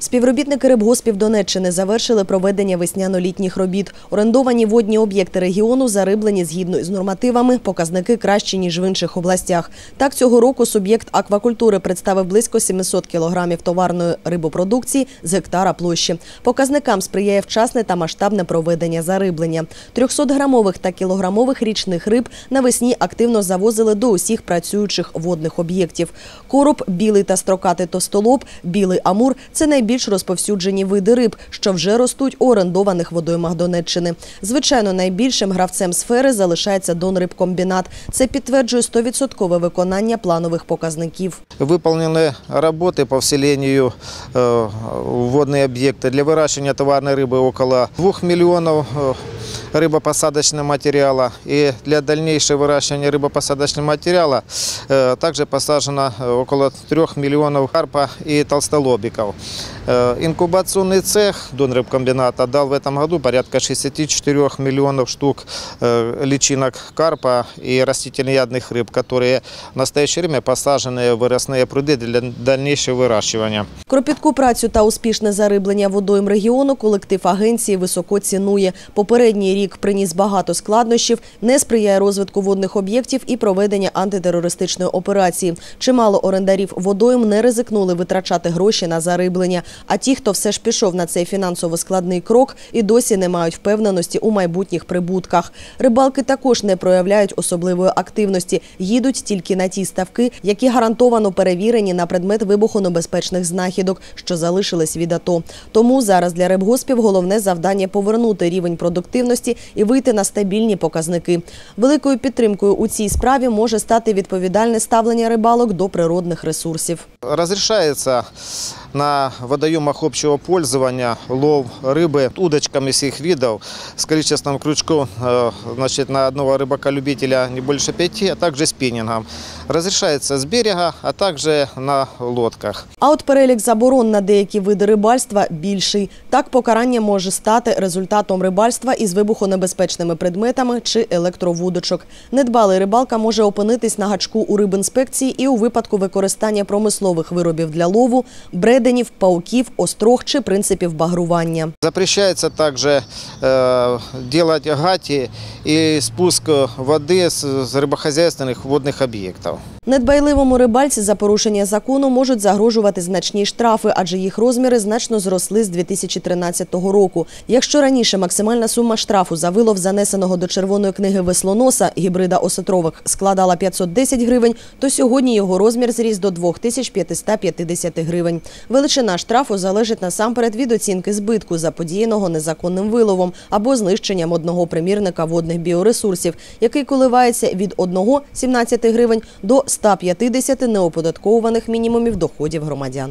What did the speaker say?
Співробітники рибгоспів Донеччини завершили проведення весняно-літніх робіт. Орендовані водні об'єкти регіону зариблені згідно із нормативами, показники кращі, ніж в інших областях. Так, цього року суб'єкт аквакультури представив близько 700 кілограмів товарної рибопродукції з гектара площі. Показникам сприяє вчасне та масштабне проведення зариблення. 300-грамових та кілограмових річних риб навесні активно завозили до усіх працюючих водних об'єктів. Короб, білий та строкатий товстолоб, білий амур – це найбільш розповсюджені види риб, що вже ростуть у орендованих водоймах Донеччини. Звичайно, найбільшим гравцем сфери залишається Донрибкомбінат. Це підтверджує 100% виконання планових показників. Выполнены работы по вселению э, в водные объекты. Для выращивания товарной рыбы около 2 миллионов э, рыбопосадочного материала. И для дальнейшего выращивания рыбопосадочного материала э, также посажено э, около 3 миллионов карпа и толстолобиков. Э, Инкубационный цех Донрыбкомбината дал в этом году порядка 64 миллионов штук э, личинок карпа и растительноядных рыб, которые в настоящее время посажены в выростные пруды для дальнейшего выращивания. Кропітку працю та успішне зариблення водойм регіону колектив агенції високо цінує. Попередній рік приніс багато складнощів, не сприяє розвитку водних об'єктів і проведення антитерористичної операції. Чимало орендарів водойм не ризикнули витрачати гроші на зариблення. А ті, хто все ж пішов на цей фінансово складний крок, і досі не мають впевненості у майбутніх прибутках. Рибалки також не проявляють особливої активності, їдуть тільки на ті ставки, які гарантовано перевірені на предмет вибухонебезпечних знахідок, що залишились від АТО. Тому зараз для рибгоспів головне завдання повернути рівень продуктивності і вийти на стабільні показники. Великою підтримкою у цій справі може стати відповідальне ставлення рибалок до природних ресурсів. Разрешается на водоемах общего пользования лов рыбы удочками всех видов с количеством крючков э, значит, на одного рыбака-любителя не больше пяти, а также спиннингом. Разрешается с берега, а также на лодках. А от перелік заборон на деякі види рибальства більший. Так покарання може стати результатом рибальства із вибухонебезпечними предметами чи електровудочок. Недбалий рибалка може опинитись на гачку у рибінспекції і у випадку використання промислових виробів для лову, бреденів, пауків, острог чи принципів багрування. Запрещается также э, делать гати и спуск воды с, с рыбохозяйственных водных объектов. Недбайливому рибальці за порушення закону можуть загрожувати значні штрафи, адже їх розміри значно зросли з 2013 року. Якщо раніше максимальна сума штрафу за вилов занесеного до червоної книги веслоноса гібрида осетрових складала 510 гривень, то сьогодні його розмір зріс до 2550 гривень. Величина штрафу залежить насамперед від оцінки збитку, заподіяного незаконним виловом або знищенням одного примірника водних біоресурсів, який коливається від 1 – 17 гривень до 150 неоподатковуваних мінімумів доходів громадян.